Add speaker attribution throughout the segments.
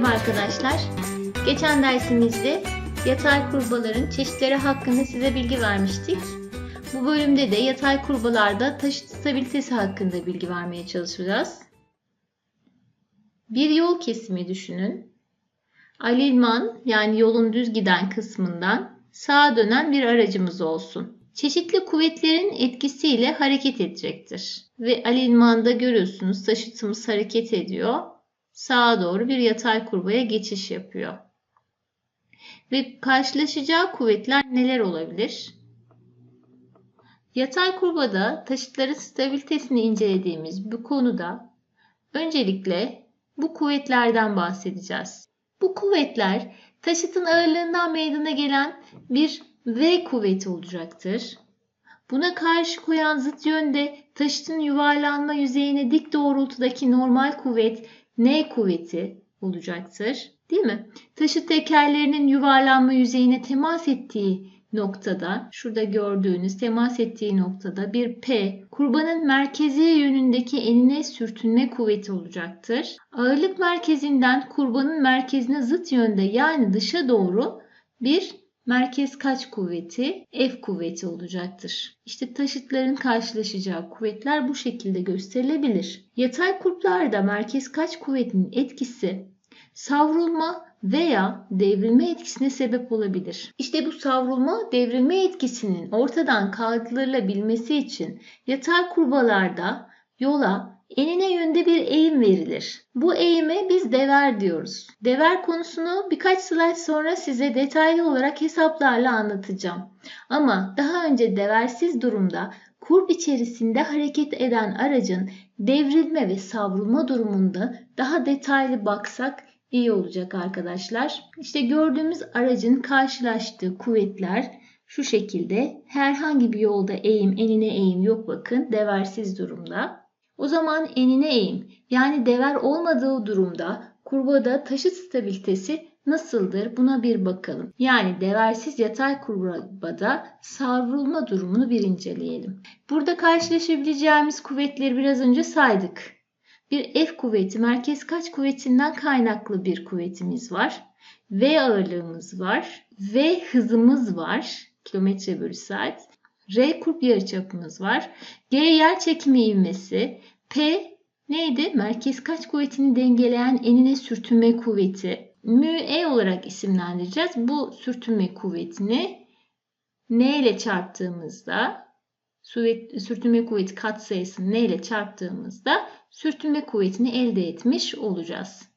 Speaker 1: Merhaba arkadaşlar. Geçen dersimizde yatay kurbaların çeşitleri hakkında size bilgi vermiştik. Bu bölümde de yatay kurbalarda taşıt stabilitesi hakkında bilgi vermeye çalışacağız. Bir yol kesimi düşünün. Alilman yani yolun düz giden kısmından sağa dönen bir aracımız olsun. Çeşitli kuvvetlerin etkisiyle hareket edecektir. Ve alilmanda görüyorsunuz taşıtımız hareket ediyor sağa doğru bir yatay kurbaya geçiş yapıyor. Ve karşılaşacağı kuvvetler neler olabilir? Yatay kurbada taşıtların stabilitesini incelediğimiz bu konuda öncelikle bu kuvvetlerden bahsedeceğiz. Bu kuvvetler taşıtın ağırlığından meydana gelen bir V kuvveti olacaktır. Buna karşı koyan zıt yönde taşıtın yuvarlanma yüzeyine dik doğrultudaki normal kuvvet N kuvveti olacaktır. Değil mi? Taşıt tekerlerinin yuvarlanma yüzeyine temas ettiği noktada, şurada gördüğünüz temas ettiği noktada bir P, kurbanın merkezi yönündeki enine sürtünme kuvveti olacaktır. Ağırlık merkezinden kurbanın merkezine zıt yönde yani dışa doğru bir merkez kaç kuvveti? F kuvveti olacaktır. İşte taşıtların karşılaşacağı kuvvetler bu şekilde gösterilebilir. Yatay kurplarda merkez kaç kuvvetinin etkisi savrulma veya devrilme etkisine sebep olabilir. İşte bu savrulma devrilme etkisinin ortadan kaldırılabilmesi için yatay kurbalarda yola enine yönde bir eğim verilir. Bu eğime biz dever diyoruz. Dever konusunu birkaç slide sonra size detaylı olarak hesaplarla anlatacağım. Ama daha önce deversiz durumda kurb içerisinde hareket eden aracın devrilme ve savrulma durumunda daha detaylı baksak iyi olacak arkadaşlar. İşte gördüğümüz aracın karşılaştığı kuvvetler şu şekilde. Herhangi bir yolda eğim, enine eğim yok bakın deversiz durumda. O zaman enine eğim yani dever olmadığı durumda kurbada taşıt stabilitesi nasıldır buna bir bakalım. Yani deversiz yatay kurbada savrulma durumunu bir inceleyelim. Burada karşılaşabileceğimiz kuvvetleri biraz önce saydık. Bir F kuvveti merkez kaç kuvvetinden kaynaklı bir kuvvetimiz var. V ağırlığımız var. V hızımız var. Kilometre bölü saat. R kurp yarıçapımız var. G yer çekimi ivmesi. P neydi? Merkez kaç kuvvetini dengeleyen enine sürtünme kuvveti. Mü E olarak isimlendireceğiz. Bu sürtünme kuvvetini N ile çarptığımızda sürtünme kuvveti katsayısını N ile çarptığımızda sürtünme kuvvetini elde etmiş olacağız.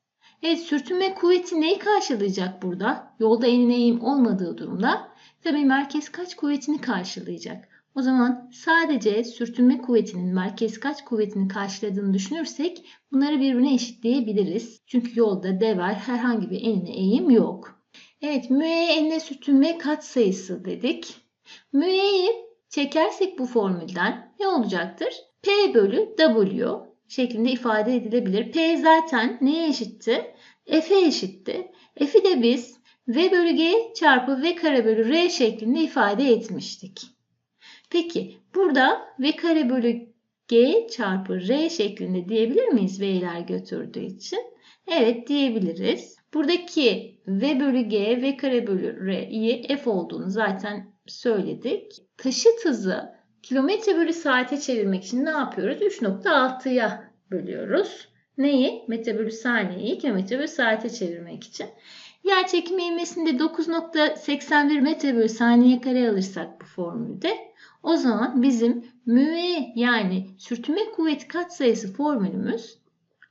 Speaker 1: Evet sürtünme kuvveti neyi karşılayacak burada? Yolda enine eğim olmadığı durumda. Tabii merkez kaç kuvvetini karşılayacak. O zaman sadece sürtünme kuvvetinin merkez kaç kuvvetini karşıladığını düşünürsek bunları birbirine eşitleyebiliriz. Çünkü yolda dever herhangi bir enine eğim yok. Evet mü'ye enine sürtünme kat sayısı dedik. Mü'yi çekersek bu formülden ne olacaktır? P bölü W şeklinde ifade edilebilir. P zaten neye eşitti? F'e eşitti. F'i de biz V bölü G çarpı V kare bölü R şeklinde ifade etmiştik. Peki burada V kare bölü G çarpı R şeklinde diyebilir miyiz V'ler götürdüğü için? Evet diyebiliriz. Buradaki V bölü G, V kare bölü R'yi F olduğunu zaten söyledik. Taşıt hızı kilometre bölü saate çevirmek için ne yapıyoruz? 3.6'ya bölüyoruz. Neyi? Metre bölü saniyeyi kilometre bölü saate çevirmek için. Yer çekimi ivmesinde 9.81 metre bölü saniye kare alırsak bu formülde o zaman bizim müe yani sürtünme kuvveti katsayısı formülümüz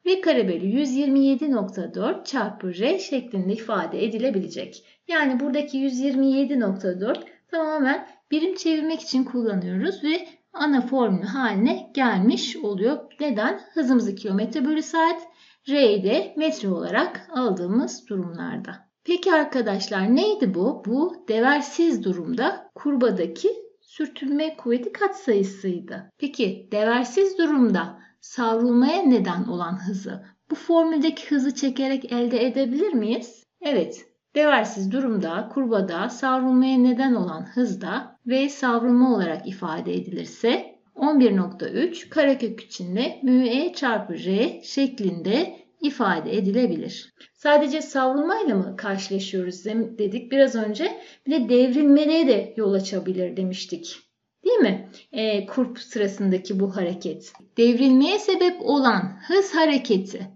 Speaker 1: v kare bölü 127.4 çarpı r şeklinde ifade edilebilecek. Yani buradaki 127.4 tamamen birim çevirmek için kullanıyoruz ve ana formül haline gelmiş oluyor. Neden? Hızımızı kilometre bölü saat, R'yi de metre olarak aldığımız durumlarda. Peki arkadaşlar neydi bu? Bu deversiz durumda kurbadaki sürtünme kuvveti katsayısıydı. Peki deversiz durumda savrulmaya neden olan hızı bu formüldeki hızı çekerek elde edebilir miyiz? Evet. Deversiz durumda kurbada savrulmaya neden olan hızda ve savrulma olarak ifade edilirse 11.3 karekök içinde μe çarpı r şeklinde ifade edilebilir. Sadece savrulmayla mı karşılaşıyoruz dedik biraz önce. Bir de devrilmeye de yol açabilir demiştik. Değil mi? E, kurp sırasındaki bu hareket. Devrilmeye sebep olan hız hareketi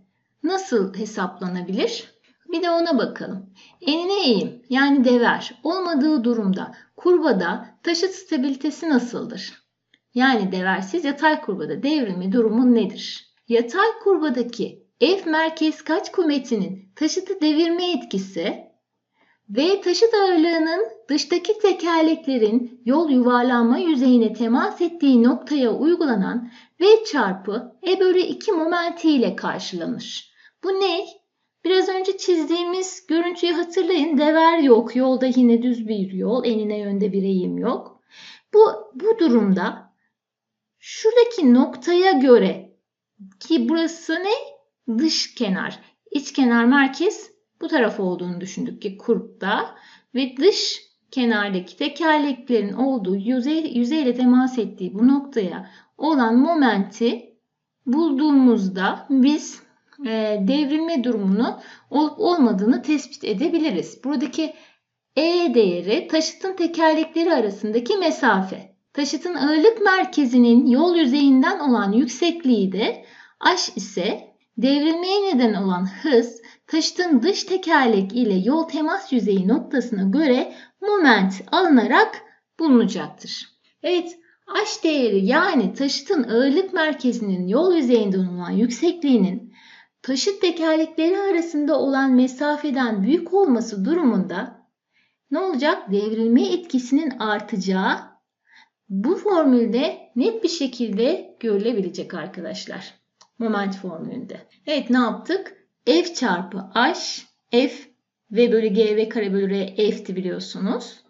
Speaker 1: nasıl hesaplanabilir? Bir de ona bakalım. Enine eğim yani dever olmadığı durumda kurbada taşıt stabilitesi nasıldır? Yani deversiz yatay kurbada devrilme durumu nedir? Yatay kurbadaki F merkez kaç kuvvetinin taşıtı devirme etkisi ve taşıt ağırlığının dıştaki tekerleklerin yol yuvarlanma yüzeyine temas ettiği noktaya uygulanan V çarpı E bölü 2 momenti ile karşılanır. Bu ne? Biraz önce çizdiğimiz görüntüyü hatırlayın. Dever yok. Yolda yine düz bir yol. Enine yönde bir eğim yok. Bu, bu durumda şuradaki noktaya göre ki burası ne? Dış kenar. İç kenar merkez bu taraf olduğunu düşündük ki kurpta ve dış kenardaki tekerleklerin olduğu yüzey, yüzeyle temas ettiği bu noktaya olan momenti bulduğumuzda biz e, devrilme durumunu olup olmadığını tespit edebiliriz. Buradaki E değeri taşıtın tekerlekleri arasındaki mesafe. Taşıtın ağırlık merkezinin yol yüzeyinden olan yüksekliği de h ise devrilmeye neden olan hız taşıtın dış tekerlek ile yol temas yüzeyi noktasına göre moment alınarak bulunacaktır. Evet h değeri yani taşıtın ağırlık merkezinin yol yüzeyinden olan yüksekliğinin taşıt tekerlekleri arasında olan mesafeden büyük olması durumunda ne olacak? Devrilme etkisinin artacağı bu formülde net bir şekilde görülebilecek arkadaşlar. Moment formülünde. Evet ne yaptık? F çarpı H, F V bölü G V kare bölü R F'ti biliyorsunuz.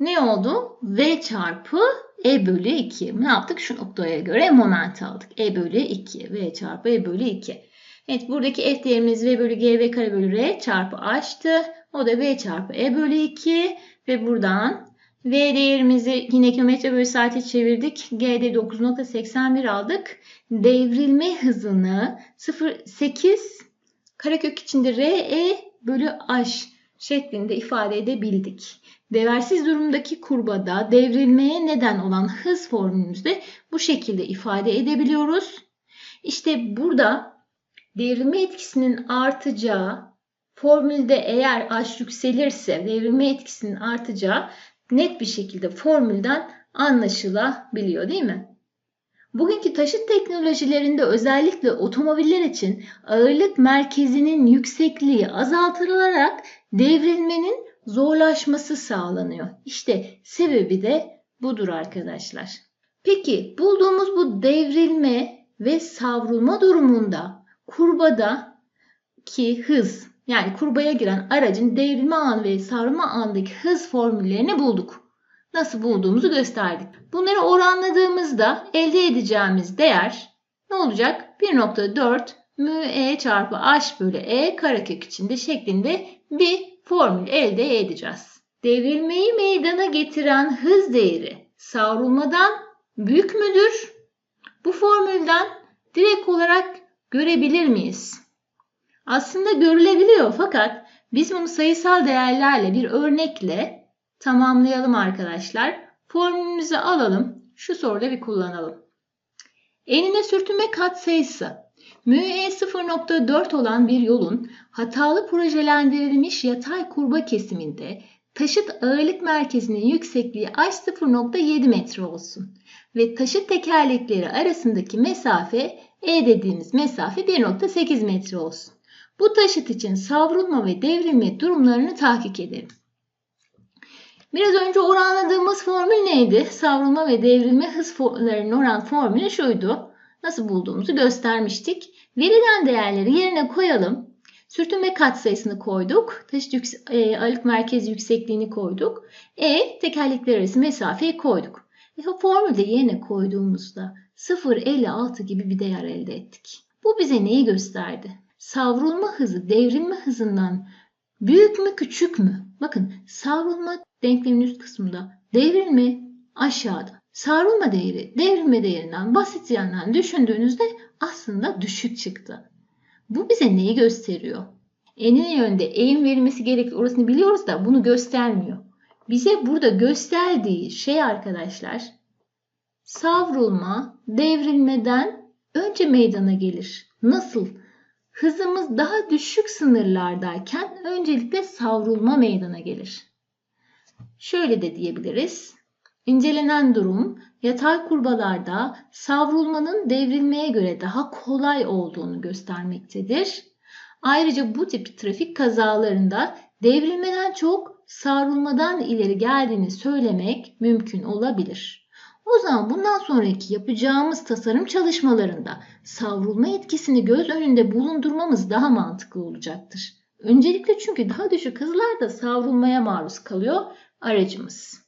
Speaker 1: Ne oldu? V çarpı E bölü 2. Ne yaptık? Şu noktaya göre moment aldık. E bölü 2. V çarpı E bölü 2. Evet buradaki f değerimiz v bölü g v kare bölü r çarpı h'tı. O da v çarpı e bölü 2 ve buradan v değerimizi yine kilometre bölü saate çevirdik. G'de 9.81 aldık. Devrilme hızını 0.8 karekök içinde r e bölü h şeklinde ifade edebildik. Deversiz durumdaki kurbada devrilmeye neden olan hız formülümüzde bu şekilde ifade edebiliyoruz. İşte burada devrilme etkisinin artacağı formülde eğer H yükselirse devrilme etkisinin artacağı net bir şekilde formülden anlaşılabiliyor değil mi? Bugünkü taşıt teknolojilerinde özellikle otomobiller için ağırlık merkezinin yüksekliği azaltılarak devrilmenin zorlaşması sağlanıyor. İşte sebebi de budur arkadaşlar. Peki bulduğumuz bu devrilme ve savrulma durumunda kurbada ki hız yani kurbaya giren aracın devrilme anı ve savrulma anındaki hız formüllerini bulduk. Nasıl bulduğumuzu gösterdik. Bunları oranladığımızda elde edeceğimiz değer ne olacak? 1.4 mü e çarpı h bölü e karekök içinde şeklinde bir formül elde edeceğiz. Devrilmeyi meydana getiren hız değeri savrulmadan büyük müdür? Bu formülden direkt olarak görebilir miyiz? Aslında görülebiliyor fakat biz bunu sayısal değerlerle bir örnekle tamamlayalım arkadaşlar. Formülümüzü alalım. Şu soruda bir kullanalım. Enine sürtünme katsayısı MÜE 0.4 olan bir yolun hatalı projelendirilmiş yatay kurba kesiminde taşıt ağırlık merkezinin yüksekliği h 0.7 metre olsun ve taşıt tekerlekleri arasındaki mesafe e dediğimiz mesafe 1.8 metre olsun. Bu taşıt için savrulma ve devrilme durumlarını tahkik edelim. Biraz önce oranladığımız formül neydi? Savrulma ve devrilme hızlarının oran formülü şuydu. Nasıl bulduğumuzu göstermiştik. Verilen değerleri yerine koyalım. Sürtünme katsayısını koyduk. Taşıt yükse e, ağırlık merkezi yüksekliğini koyduk. E tekerlekler arası mesafeyi koyduk. E, formülde yerine koyduğumuzda 0.56 gibi bir değer elde ettik. Bu bize neyi gösterdi? Savrulma hızı devrilme hızından büyük mü küçük mü? Bakın savrulma denklemin üst kısmında devrilme aşağıda. Savrulma değeri devrilme değerinden basit yandan düşündüğünüzde aslında düşük çıktı. Bu bize neyi gösteriyor? Enine yönde eğim verilmesi gerekir. Orasını biliyoruz da bunu göstermiyor. Bize burada gösterdiği şey arkadaşlar savrulma devrilmeden önce meydana gelir. Nasıl? Hızımız daha düşük sınırlardayken öncelikle savrulma meydana gelir. Şöyle de diyebiliriz. İncelenen durum yatay kurbalarda savrulmanın devrilmeye göre daha kolay olduğunu göstermektedir. Ayrıca bu tip trafik kazalarında devrilmeden çok savrulmadan ileri geldiğini söylemek mümkün olabilir. O zaman bundan sonraki yapacağımız tasarım çalışmalarında savrulma etkisini göz önünde bulundurmamız daha mantıklı olacaktır. Öncelikle çünkü daha düşük hızlarda savrulmaya maruz kalıyor aracımız.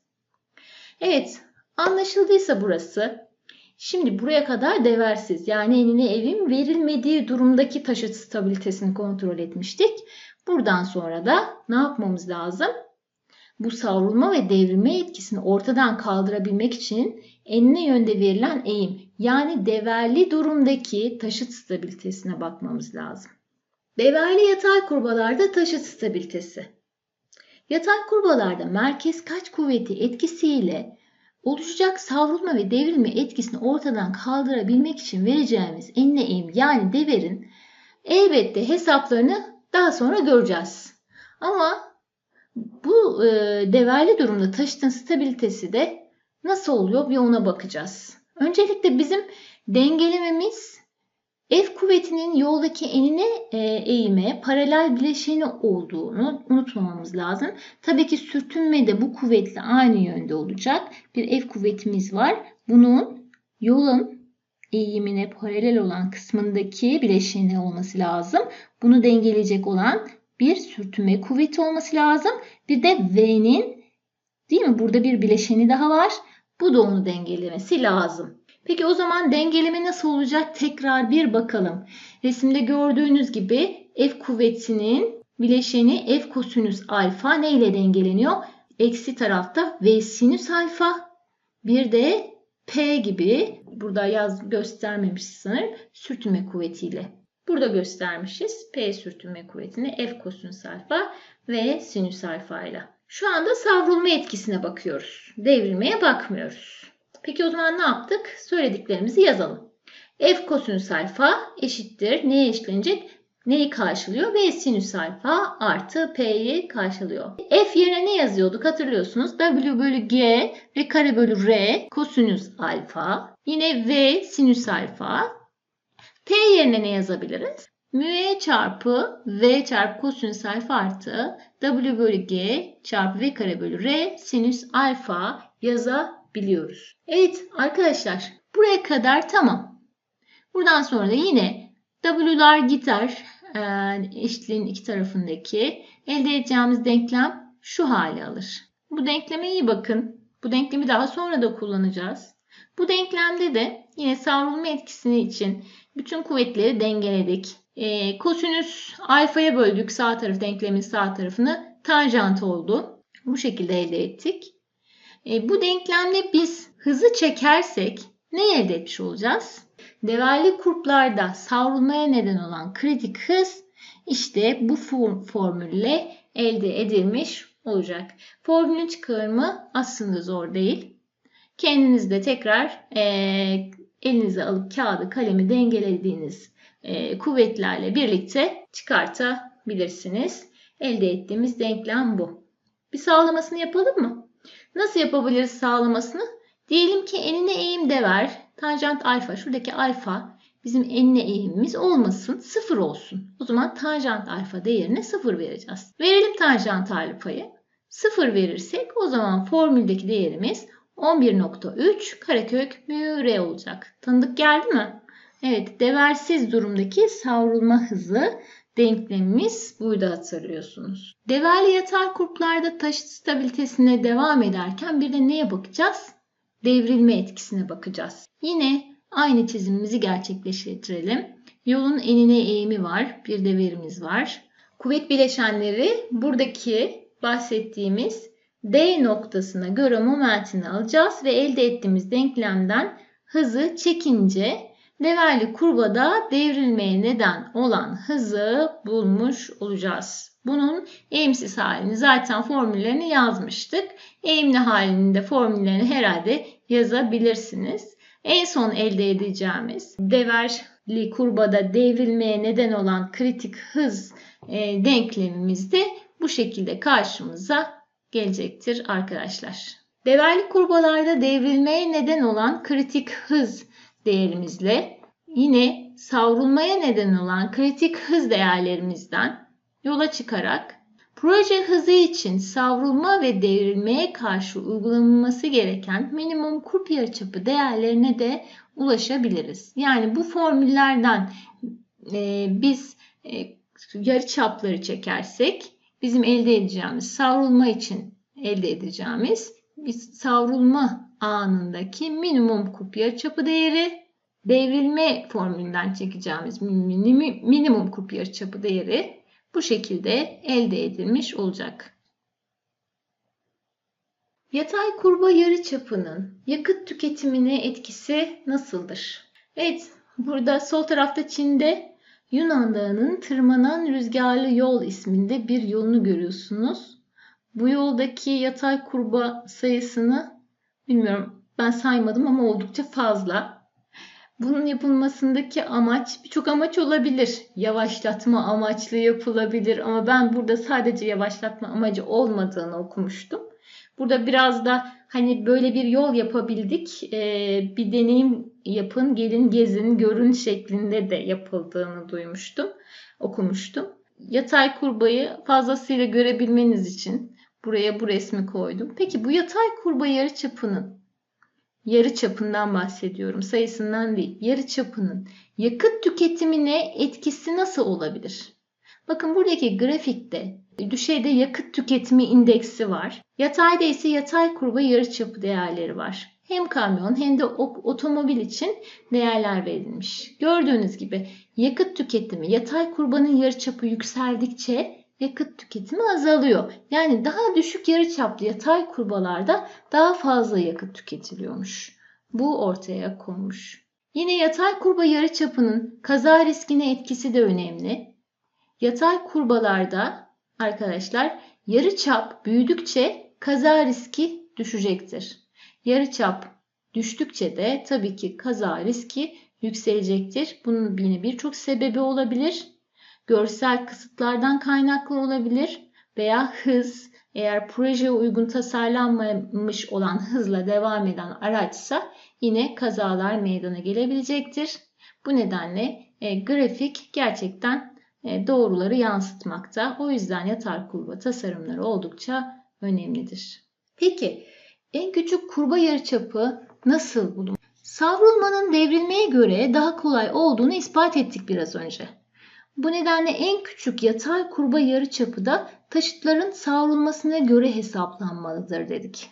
Speaker 1: Evet, anlaşıldıysa burası. Şimdi buraya kadar deversiz yani enine evim verilmediği durumdaki taşıt stabilitesini kontrol etmiştik. Buradan sonra da ne yapmamız lazım? Bu savrulma ve devrilme etkisini ortadan kaldırabilmek için enine yönde verilen eğim yani deverli durumdaki taşıt stabilitesine bakmamız lazım. Deverli yatay kurbalarda taşıt stabilitesi. Yatay kurbalarda merkez kaç kuvveti etkisiyle oluşacak savrulma ve devrilme etkisini ortadan kaldırabilmek için vereceğimiz enine eğim yani deverin elbette hesaplarını daha sonra göreceğiz. Ama bu e, deverli durumda taşıtın stabilitesi de nasıl oluyor bir ona bakacağız. Öncelikle bizim dengelememiz F kuvvetinin yoldaki enine e, eğime paralel bileşeni olduğunu unutmamamız lazım. Tabii ki sürtünme de bu kuvvetle aynı yönde olacak. Bir F kuvvetimiz var. Bunun yolun eğimine paralel olan kısmındaki bileşeni olması lazım. Bunu dengeleyecek olan bir sürtünme kuvveti olması lazım. Bir de V'nin değil mi? Burada bir bileşeni daha var. Bu da onu dengelemesi lazım. Peki o zaman dengeleme nasıl olacak? Tekrar bir bakalım. Resimde gördüğünüz gibi F kuvvetinin bileşeni F kosinüs alfa ne ile dengeleniyor? Eksi tarafta V sinüs alfa. Bir de P gibi burada yaz göstermemiş sanırım sürtünme kuvvetiyle. Burada göstermişiz P sürtünme kuvvetini F kosinüs alfa ve sinüs alfa ile. Şu anda savrulma etkisine bakıyoruz. Devrilmeye bakmıyoruz. Peki o zaman ne yaptık? Söylediklerimizi yazalım. F kosinüs alfa eşittir. Neye eşitlenecek? Neyi karşılıyor? V sinüs alfa artı P'yi karşılıyor. F yerine ne yazıyorduk hatırlıyorsunuz. W bölü G ve kare bölü R kosinüs alfa. Yine V sinüs alfa. P yerine ne yazabiliriz? E çarpı V çarpı kosinüs alfa artı W bölü G çarpı V kare bölü R sinüs alfa yazabiliriz biliyoruz. Evet arkadaşlar buraya kadar tamam. Buradan sonra da yine W'lar gider e, eşitliğin iki tarafındaki elde edeceğimiz denklem şu hale alır. Bu denkleme iyi bakın. Bu denklemi daha sonra da kullanacağız. Bu denklemde de yine savrulma etkisini için bütün kuvvetleri dengeledik. E, kosinüs alfaya böldük sağ taraf denklemin sağ tarafını tanjant oldu. Bu şekilde elde ettik. E, bu denklemle biz hızı çekersek ne elde etmiş olacağız? Devalli kurplarda savrulmaya neden olan kritik hız işte bu formülle elde edilmiş olacak. Formülün çıkarımı aslında zor değil. Kendiniz de tekrar e, elinize alıp kağıdı kalemi dengelediğiniz e, kuvvetlerle birlikte çıkartabilirsiniz. Elde ettiğimiz denklem bu. Bir sağlamasını yapalım mı? Nasıl yapabiliriz sağlamasını? Diyelim ki enine eğim de ver. Tanjant alfa. Şuradaki alfa bizim enine eğimimiz olmasın. Sıfır olsun. O zaman tanjant alfa değerine sıfır vereceğiz. Verelim tanjant alfayı. Sıfır verirsek o zaman formüldeki değerimiz 11.3 karekök mü r olacak. Tanıdık geldi mi? Evet, deversiz durumdaki savrulma hızı denklemimiz buydu hatırlıyorsunuz. Deverli yatay kurplarda taşıt stabilitesine devam ederken bir de neye bakacağız? Devrilme etkisine bakacağız. Yine aynı çizimimizi gerçekleştirelim. Yolun enine eğimi var. Bir de verimiz var. Kuvvet bileşenleri buradaki bahsettiğimiz D noktasına göre momentini alacağız ve elde ettiğimiz denklemden hızı çekince Deverli kurbada devrilmeye neden olan hızı bulmuş olacağız. Bunun eğimsiz halini zaten formüllerini yazmıştık. Eğimli halini de formüllerini herhalde yazabilirsiniz. En son elde edeceğimiz deverli kurbada devrilmeye neden olan kritik hız e, denklemimiz de bu şekilde karşımıza gelecektir arkadaşlar. Deverli kurbalarda devrilmeye neden olan kritik hız değerimizle yine savrulmaya neden olan kritik hız değerlerimizden yola çıkarak proje hızı için savrulma ve devrilmeye karşı uygulanılması gereken minimum kurp yarıçapı değerlerine de ulaşabiliriz. Yani bu formüllerden e, biz e, yarıçapları çekersek bizim elde edeceğimiz savrulma için elde edeceğimiz biz savrulma anındaki minimum kup yarıçapı değeri devrilme formülünden çekeceğimiz minimum kup yarıçapı değeri bu şekilde elde edilmiş olacak. Yatay kurba yarıçapının yakıt tüketimine etkisi nasıldır? Evet, burada sol tarafta Çin'de Yunan Dağı'nın tırmanan rüzgarlı yol isminde bir yolunu görüyorsunuz. Bu yoldaki yatay kurba sayısını bilmiyorum ben saymadım ama oldukça fazla. Bunun yapılmasındaki amaç birçok amaç olabilir. Yavaşlatma amaçlı yapılabilir ama ben burada sadece yavaşlatma amacı olmadığını okumuştum. Burada biraz da hani böyle bir yol yapabildik. Ee, bir deneyim yapın, gelin gezin, görün şeklinde de yapıldığını duymuştum, okumuştum. Yatay kurbayı fazlasıyla görebilmeniz için buraya bu resmi koydum. Peki bu yatay kurba yarı çapının yarı çapından bahsediyorum. Sayısından değil. Yarı çapının yakıt tüketimine etkisi nasıl olabilir? Bakın buradaki grafikte düşeyde yakıt tüketimi indeksi var. Yatayda ise yatay kurba yarı çapı değerleri var. Hem kamyon hem de otomobil için değerler verilmiş. Gördüğünüz gibi yakıt tüketimi yatay kurbanın yarı çapı yükseldikçe yakıt tüketimi azalıyor. Yani daha düşük yarıçaplı yatay kurbalarda daha fazla yakıt tüketiliyormuş. Bu ortaya konmuş. Yine yatay kurba yarıçapının kaza riskine etkisi de önemli. Yatay kurbalarda arkadaşlar yarıçap büyüdükçe kaza riski düşecektir. Yarıçap düştükçe de tabii ki kaza riski yükselecektir. Bunun yine birçok sebebi olabilir görsel kısıtlardan kaynaklı olabilir veya hız eğer projeye uygun tasarlanmamış olan hızla devam eden araçsa yine kazalar meydana gelebilecektir. Bu nedenle e, grafik gerçekten doğruları yansıtmakta. O yüzden yatar kurba tasarımları oldukça önemlidir. Peki en küçük kurba yarıçapı nasıl bulunur? Savrulmanın devrilmeye göre daha kolay olduğunu ispat ettik biraz önce. Bu nedenle en küçük yatay kurba yarıçapı da taşıtların savrulmasına göre hesaplanmalıdır dedik.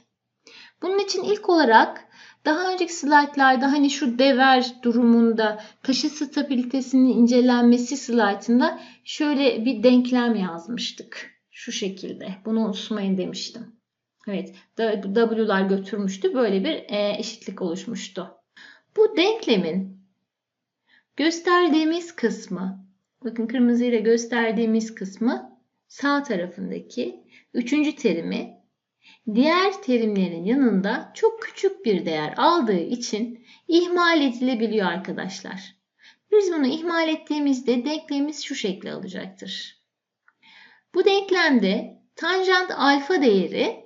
Speaker 1: Bunun için ilk olarak daha önceki slaytlarda hani şu dever durumunda taşı stabilitesinin incelenmesi slaytında şöyle bir denklem yazmıştık. Şu şekilde. Bunu unutmayın demiştim. Evet, W'lar götürmüştü. Böyle bir e, eşitlik oluşmuştu. Bu denklemin gösterdiğimiz kısmı Bakın kırmızı ile gösterdiğimiz kısmı sağ tarafındaki üçüncü terimi diğer terimlerin yanında çok küçük bir değer aldığı için ihmal edilebiliyor arkadaşlar. Biz bunu ihmal ettiğimizde denklemimiz şu şekli alacaktır. Bu denklemde tanjant alfa değeri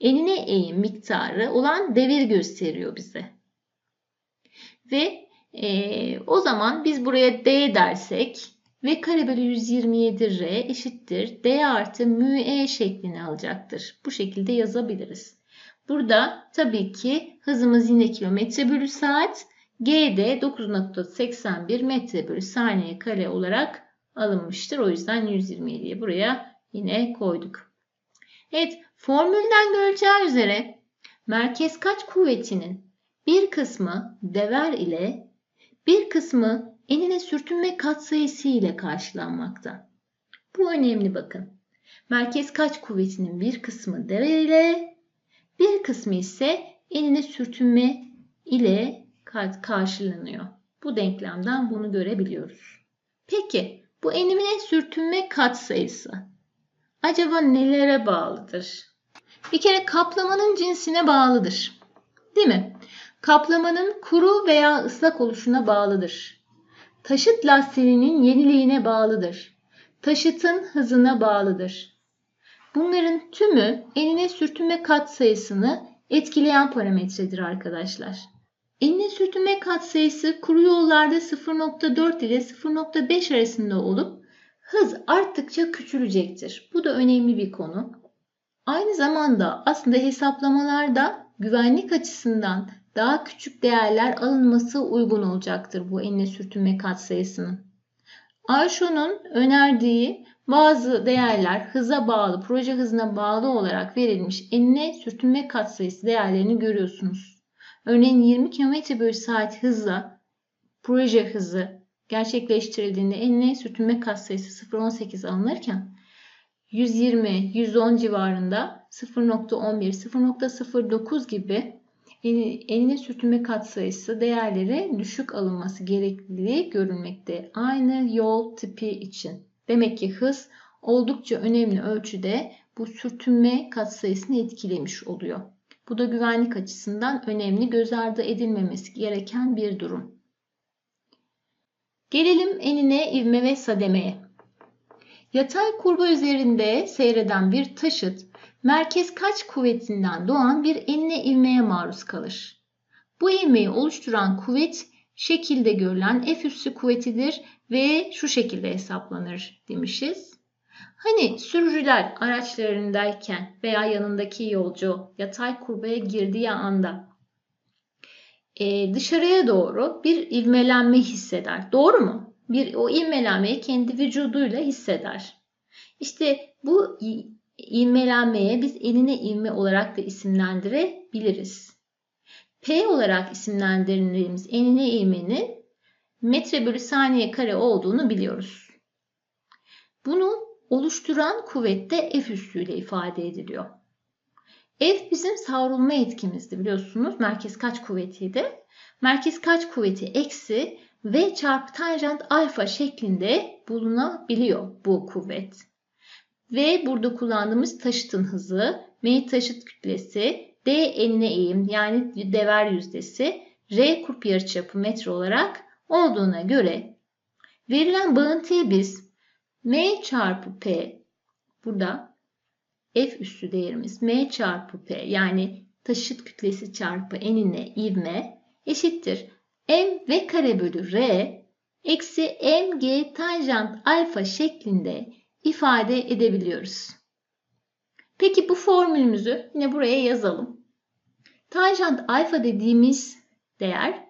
Speaker 1: enine eğim miktarı olan devir gösteriyor bize. Ve e, o zaman biz buraya d dersek v kare bölü 127 r eşittir d artı mü e şeklini alacaktır. Bu şekilde yazabiliriz. Burada tabii ki hızımız yine kilometre bölü saat. G de 9.81 metre bölü saniye kare olarak alınmıştır. O yüzden 127'yi buraya yine koyduk. Evet formülden göreceği üzere merkez kaç kuvvetinin bir kısmı dever ile bir kısmı enine sürtünme katsayısı ile karşılanmakta. Bu önemli bakın. Merkez kaç kuvvetinin bir kısmı dever ile bir kısmı ise enine sürtünme ile karşılanıyor. Bu denklemden bunu görebiliyoruz. Peki bu enine sürtünme katsayısı acaba nelere bağlıdır? Bir kere kaplamanın cinsine bağlıdır. Değil mi? Kaplamanın kuru veya ıslak oluşuna bağlıdır. Taşıt lastiğinin yeniliğine bağlıdır. Taşıtın hızına bağlıdır. Bunların tümü enine sürtünme katsayısını etkileyen parametredir arkadaşlar. Enine sürtünme katsayısı kuru yollarda 0.4 ile 0.5 arasında olup hız arttıkça küçülecektir. Bu da önemli bir konu. Aynı zamanda aslında hesaplamalarda güvenlik açısından daha küçük değerler alınması uygun olacaktır bu enine sürtünme katsayısının. Arşon'un önerdiği bazı değerler hıza bağlı, proje hızına bağlı olarak verilmiş enine sürtünme katsayısı değerlerini görüyorsunuz. Örneğin 20 km bölü saat hızla proje hızı gerçekleştirildiğinde enine sürtünme katsayısı 0.18 alınırken 120-110 civarında 0.11, 0.09 gibi enine sürtünme katsayısı değerleri düşük alınması gerekliliği görülmekte. Aynı yol tipi için. Demek ki hız oldukça önemli ölçüde bu sürtünme katsayısını etkilemiş oluyor. Bu da güvenlik açısından önemli, göz ardı edilmemesi gereken bir durum. Gelelim enine, ivme ve sademeye. Yatay kurba üzerinde seyreden bir taşıt merkez kaç kuvvetinden doğan bir enine ivmeye maruz kalır. Bu ivmeyi oluşturan kuvvet şekilde görülen F üssü kuvvetidir ve şu şekilde hesaplanır demişiz. Hani sürücüler araçlarındayken veya yanındaki yolcu yatay kurbaya girdiği anda e, dışarıya doğru bir ivmelenme hisseder. Doğru mu? Bir o ivmelenmeyi kendi vücuduyla hisseder. İşte bu ivmelenmeye biz eline ivme olarak da isimlendirebiliriz. P olarak isimlendirdiğimiz enine ivmenin metre bölü saniye kare olduğunu biliyoruz. Bunu oluşturan kuvvet de F üssüyle ifade ediliyor. F bizim savrulma etkimizdi biliyorsunuz. Merkez kaç kuvvetiydi? Merkez kaç kuvveti eksi V çarpı tanjant alfa şeklinde bulunabiliyor bu kuvvet. V burada kullandığımız taşıtın hızı, M taşıt kütlesi, D enine eğim yani dever yüzdesi, R kurup yarıçapı metre olarak olduğuna göre verilen bağıntıyı biz M çarpı P burada F üssü değerimiz M çarpı P yani taşıt kütlesi çarpı enine ivme eşittir. M v kare bölü R eksi mg tanjant alfa şeklinde ifade edebiliyoruz. Peki bu formülümüzü yine buraya yazalım. Tanjant alfa dediğimiz değer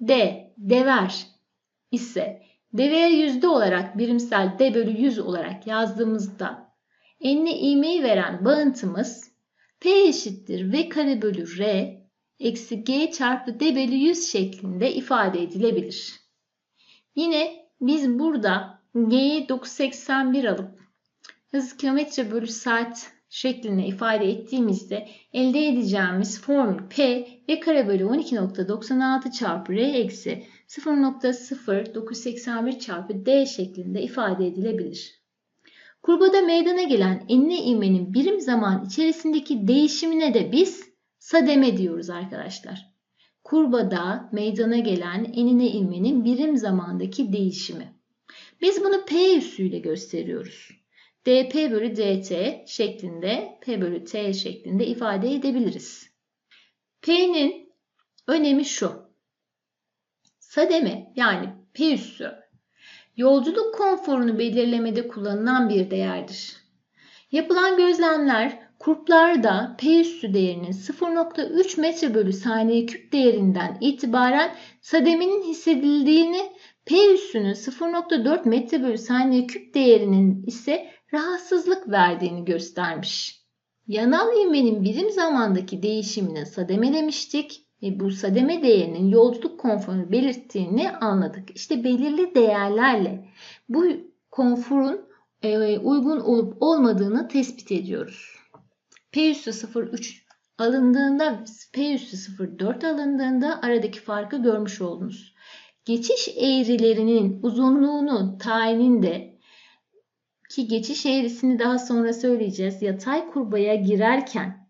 Speaker 1: D, dever ise dever yüzde olarak birimsel D bölü 100 olarak yazdığımızda enine ivmeyi veren bağıntımız P eşittir V kare bölü R eksi G çarpı D bölü 100 şeklinde ifade edilebilir. Yine biz burada G'yi 981 alıp hız kilometre bölü saat şeklinde ifade ettiğimizde elde edeceğimiz formül P v kare bölü 12.96 çarpı R eksi 0.0981 çarpı D şeklinde ifade edilebilir. Kurbada meydana gelen enine ivmenin birim zaman içerisindeki değişimine de biz sademe diyoruz arkadaşlar. Kurbada meydana gelen enine ivmenin birim zamandaki değişimi. Biz bunu P üssüyle gösteriyoruz dp bölü dt şeklinde p bölü t şeklinde ifade edebiliriz. P'nin önemi şu. Sademe yani P üssü yolculuk konforunu belirlemede kullanılan bir değerdir. Yapılan gözlemler kurplarda P üssü değerinin 0.3 metre bölü saniye küp değerinden itibaren sademenin hissedildiğini P üssünün 0.4 metre bölü saniye küp değerinin ise rahatsızlık verdiğini göstermiş. Yanal ivmenin birim zamandaki değişimine sademe demiştik ve bu sademe değerinin yolculuk konforunu belirttiğini anladık. İşte belirli değerlerle bu konforun e, uygun olup olmadığını tespit ediyoruz. P üssü 0,3 alındığında P üssü 0,4 alındığında aradaki farkı görmüş oldunuz. Geçiş eğrilerinin uzunluğunun tayininde ki geçiş eğrisini daha sonra söyleyeceğiz. Yatay kurbaya girerken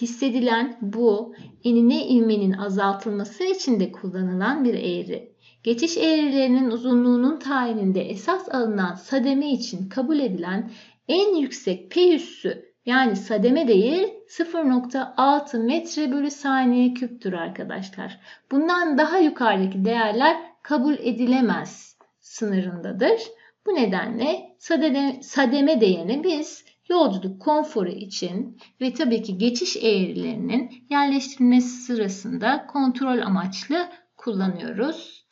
Speaker 1: hissedilen bu enine ivmenin azaltılması için de kullanılan bir eğri. Geçiş eğrilerinin uzunluğunun tayininde esas alınan sademe için kabul edilen en yüksek P üssü yani sademe değer 0.6 metre bölü saniye küptür arkadaşlar. Bundan daha yukarıdaki değerler kabul edilemez sınırındadır. Bu nedenle sademe, sademe değerini biz yolculuk konforu için ve tabii ki geçiş eğrilerinin yerleştirilmesi sırasında kontrol amaçlı kullanıyoruz.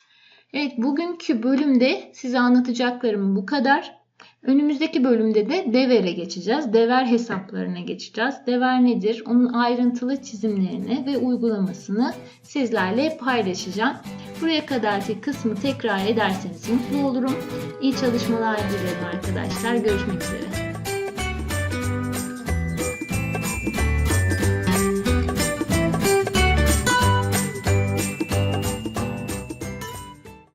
Speaker 1: Evet bugünkü bölümde size anlatacaklarım bu kadar. Önümüzdeki bölümde de devere geçeceğiz. Dever hesaplarına geçeceğiz. Dever nedir? Onun ayrıntılı çizimlerini ve uygulamasını sizlerle paylaşacağım. Buraya kadarki kısmı tekrar ederseniz mutlu olurum. İyi çalışmalar dilerim arkadaşlar. Görüşmek üzere.